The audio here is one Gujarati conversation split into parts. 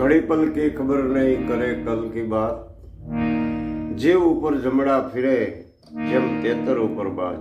ઘડી પલ કે ખબર નહીં કરે કલ કી બાત. જે ઉપર જમડા ફિરે, જેમ તેતર ઉપર બાજ.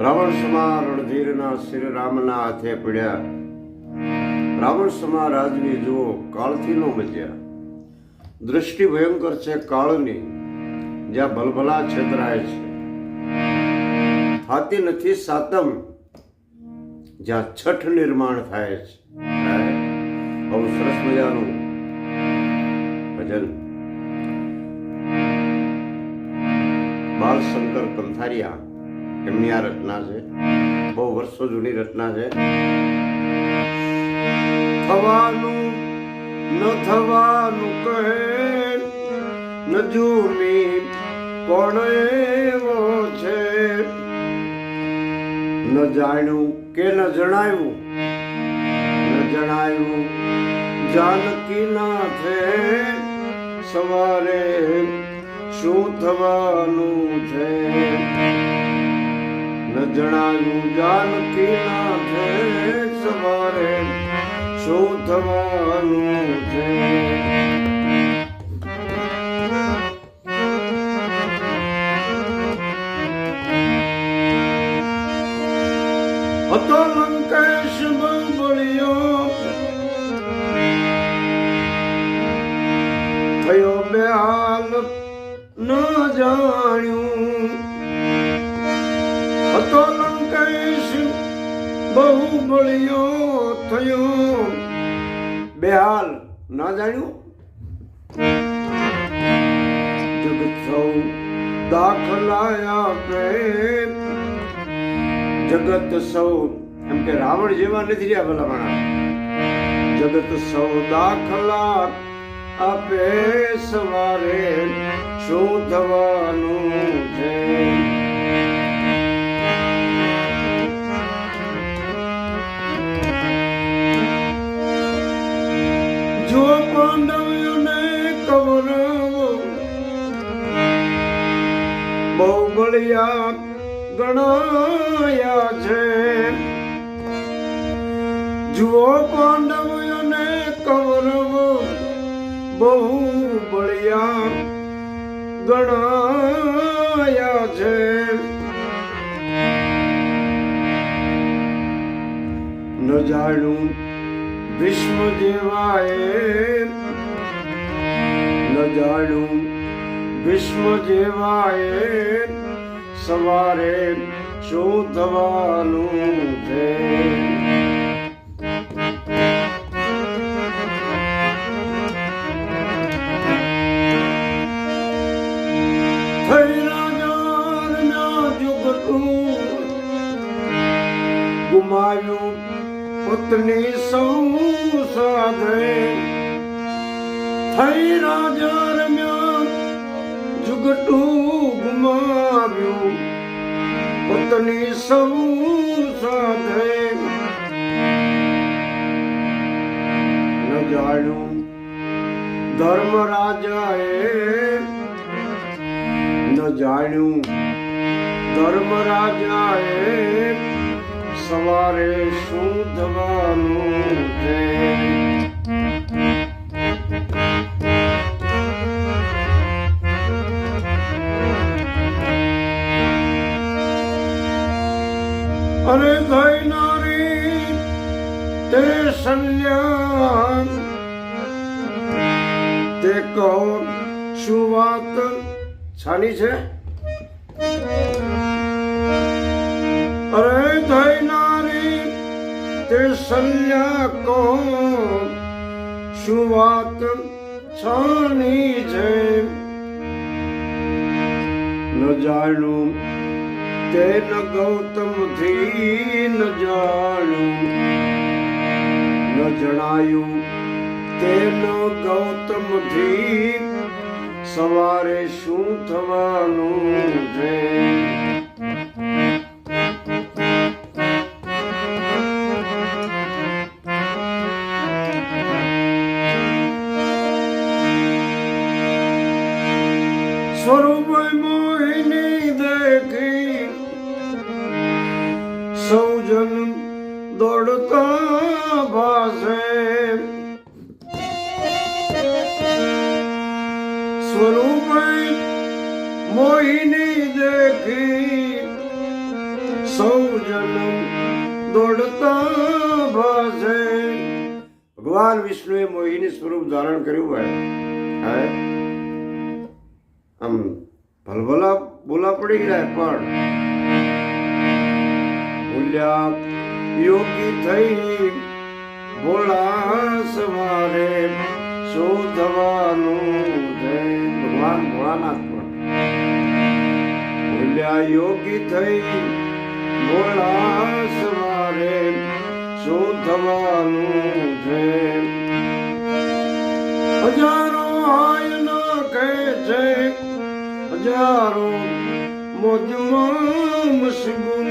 રાવણ સમા રણધીરના શ્રી રામના હાથે પડ્યા. રાવણ સમા રાજવી જુઓ, કાળથી નો મજ્યા. દૃષ્ટિ ભયંકર છે કાળની, જ્યાં ભલભલા છેતરાય છે. થાતી નથી સાતમ, જ્યાં છઠ નિર્માણ થાય છે. બહુ સરસ મજાનું. ભજન. બાલશંકર કંથારિયા એમની આ રચના છે. બહુ વર્ષો જૂની રચના છે. થવાનું, ન થવાનું કહે ન જૂની કોણ એવો છે? ન જાણ્યું કે ન જણાયું? ન જણાયું જાનકી નાથે સવારે શું થવાનું છે ન જણાયું જાનકી નાથે સવારે શું થવાનું છે જાણ્યું હતો લંકેશ બહુ બળિયો થયો. બે હાલ જાણ્યું? જગત સૌ દાખલાયા પ્રેમ. જગત સૌ, એમ કે રાવણ જેવા નથી રહ્યા ભલા માણા જગત સૌ દાખલા આપે સવારે. શું થવાનું છે. જો પાંડવ્યોને કૌરવો બહુ બળિયા ગણાયા છે. જુઓ પાંડવોને કૌરવ બહુ બળિયા ગણાયા છે. ન જાણું ભીષ્મ જેવાએ ન જાણું ભીષ્મ જેવાએ સવારે શું થવાનું છે? પત્ની સૌ સાધે. થઈ રાજા રમ્યા જુગટું ગુમાવ્યું. પત્ની સૌ સાથે ન જાણ્યું ધર્મ રાજાએ ન જાણ્યું ધર્મ રાજાએ સવારે શું થવાનું છે. અરે તે સલ્યાન. તે કહો, શું વાત છાની છે? અરે થઈ તે સંલ્યા કહો શું વાત છાની છે? ન જાણું તે ન ગૌતમથી ન જાણ્યું ન જણાયું તે ન ગૌતમ સવારે શું થવાનું છે? જન દોડતા ભાષે સ્વરૂપ મોહિની દેખી. સૌ જન દોડતા ભાષે ભગવાન વિષ્ણુએ મોહિની સ્વરૂપ ધારણ કર્યું હોય. આમ ભલભલા બોલા પડી ગયા પણ ભૂલ્યા યોગી થઈ ભોળા સવારે, શોધવાનું થવાનું ભગવાન ભોળાનાથ પણ બોલ્યા, યોગી થઈ ભોળા સવારે, શોધવાનું છે હજારો આયના કહે છે, હજારો મોજમાં મશગુલ.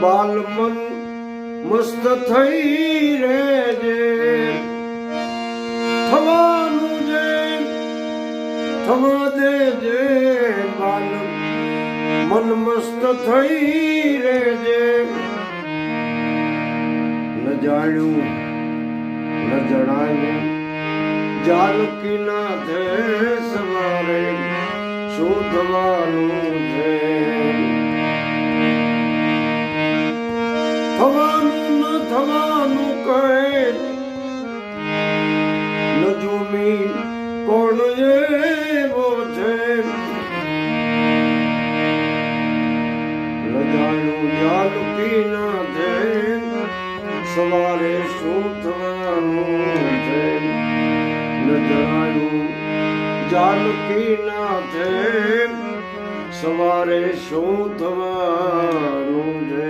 બાલમન મસ્ત થઈ રહેજે. થવાનું જે, થવા દેજે બાલ. મન મસ્ત થઈ રહેજે. ન જાણ્યું, ન જણાયું જાનકી ના થે સવારે શોધવાનું છે. ન થવાનું કહે. નજુમી કોણ એવો છે? લજાયું જાનકી પીના થે સવારે શું થવાનું છે. ન જણાયું જાનકી નાથે સવારે શું થવાનું છે.